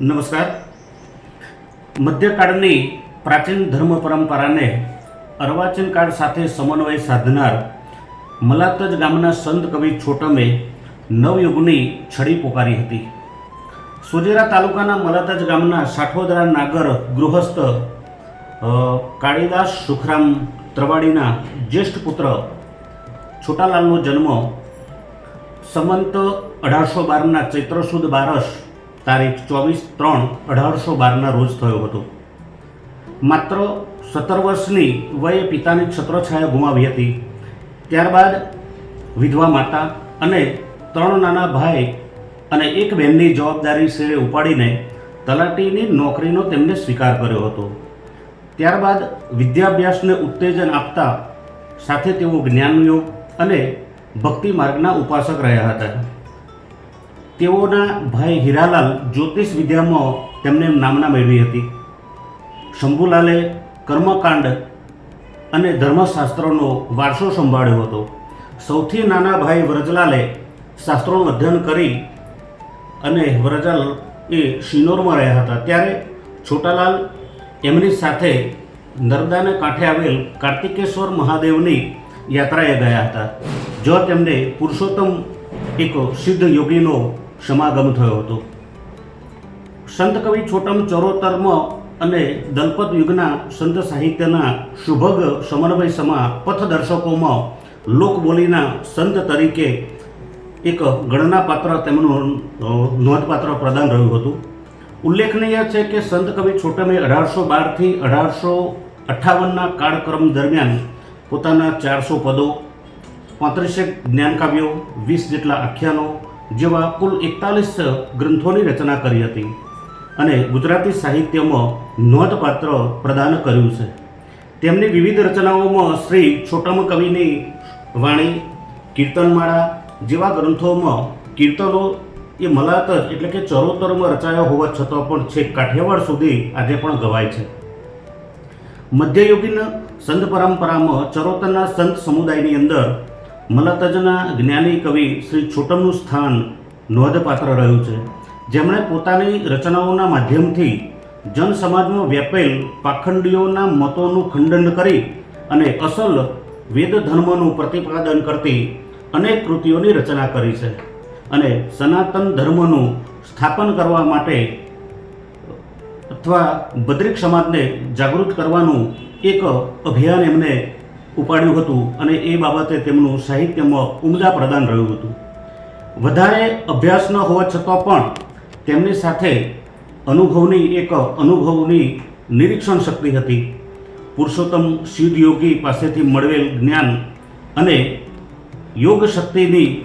નમસ્કાર. મધ્યકાળની પ્રાચીન ધર્મ પરંપરાને અર્વાચીન કાળ સાથે સમન્વય સાધનાર મલાતજ ગામના સંત કવિ છોટમે નવયુગની છડી પોકારી હતી. સુજેરા તાલુકાના મલાતજ ગામના સાઠોદરા નાગર ગૃહસ્થ કાળીદાસ સુખરામ ત્રવાડીના જ્યેષ્ઠ પુત્ર છોટાલાલનો જન્મ સંવંત અઢારસો બારના ચૈત્ર સુદ બારસ તારીખ ચોવીસ ત્રણ અઢારસો બારના રોજ થયો હતો. માત્ર સત્તર વર્ષની વયે પિતાની છત્રછાયા ગુમાવી હતી. ત્યારબાદ વિધવા માતા અને ત્રણ નાના ભાઈ અને એક બહેનની જવાબદારી શેરે ઉપાડીને તલાટીની નોકરીનો તેમને સ્વીકાર કર્યો હતો. ત્યારબાદ વિદ્યાભ્યાસને ઉત્તેજન આપતા સાથે તેઓ જ્ઞાનયોગ અને ભક્તિ માર્ગના ઉપાસક રહ્યા હતા. તેઓના ભાઈ હીરાલાલ જ્યોતિષ વિદ્યામાં તેમને નામના મેળવી હતી. શંભુલાલે કર્મકાંડ અને ધર્મશાસ્ત્રોનો વારસો સંભાળ્યો હતો. સૌથી નાના ભાઈ વ્રજલાલે શાસ્ત્રોનું અધ્યયન કરી અને વ્રજાલ એ શિનોરમાં રહ્યા હતા. ત્યારે છોટાલાલ એમની સાથે નર્મદાને કાંઠે આવેલ કાર્તિકેશ્વર મહાદેવની યાત્રાએ ગયા હતા જો તેમને પુરુષોત્તમ એક સિદ્ધ યોગીનો સમાગમ થયો હતો. સંત કવિ છોટમ ચરોતર્મ અને દલપત યુગના સંત સાહિત્યના શુભગ સમન્વય સમા પથદર્શકોમાં લોકબોલીના સંત તરીકે એક ગણનાપાત્ર તેમનું નોંધપાત્ર પ્રદાન રહ્યું હતું. ઉલ્લેખનીય છે કે સંત કવિ છોટમે અઢારસો બારથી અઢારસો અઠ્ઠાવનના કાળક્રમ દરમિયાન પોતાના ચારસો પદો, પાંત્રીસેક જ્ઞાનકાવ્યો, વીસ જેટલા આખ્યાનો જેવા કુલ એકતાલીસ ગ્રંથોની રચના કરી હતી અને ગુજરાતી સાહિત્યમાં નોંધપાત્ર પ્રદાન કર્યું છે. તેમની વિવિધ રચનાઓમાં શ્રી છોટમ કવિની વાણી, કીર્તનમાળા જેવા ગ્રંથોમાં કીર્તનો એ મલાતજ એટલે કે ચરોતરમાં રચાયા હોવા છતાં પણ છેક કાઠિયાવાડ સુધી આજે પણ ગવાય છે. મધ્યયુગીન સંત પરંપરામાં ચરોતરના સંત સમુદાયની અંદર મલતજના જ્ઞાની કવિ શ્રી છોટમનું સ્થાન નોંધપાત્ર રહ્યું છે. જેમણે પોતાની રચનાઓના માધ્યમથી જન સમાજમાં વ્યાપેલ પાખંડીઓના મતોનું ખંડન કરી અને અસલ વેદ ધર્મનું પ્રતિપાદન કરતી અનેક કૃતિઓની રચના કરી છે અને સનાતન ધર્મનું સ્થાપન કરવા માટે અથવા બદ્રિક સમાજને જાગૃત કરવાનું એક અભિયાન એમને ઉપાડ્યું હતું અને એ બાબતે તેમનું સાહિત્યમાં ઉમદા પ્રદાન રહ્યું હતું. વધારે અભ્યાસ ન હોવા છતાં પણ તેમની સાથે અનુભવની એક અનુભવની નિરીક્ષણ શક્તિ હતી. પુરુષોત્તમ સિદ્ધ યોગી પાસેથી મળેલ જ્ઞાન અને યોગ શક્તિની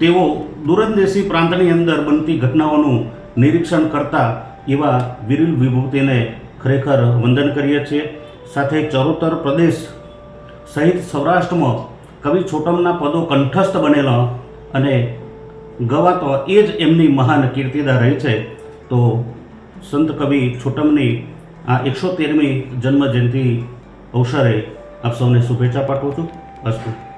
તેઓ દૂરંદેશી પ્રાંતની અંદર બનતી ઘટનાઓનું નિરીક્ષણ કરતા એવા વિરલ વિભૂતિને ખરેખર વંદન કરીએ છીએ. સાથે ચરોતર પ્રદેશ સહિત સૌરાષ્ટ્રમાં કવિ છોટમના પદો કંઠસ્થ બનેલા અને ગવાતો એ જ એમની મહાન કીર્તિદા રહી છે. તો સંત કવિ છોટમની આ એકસો તેરમી જન્મ જયંતિ અવસરે આપ સૌને શુભેચ્છા પાઠવું છું. અસ્તુ.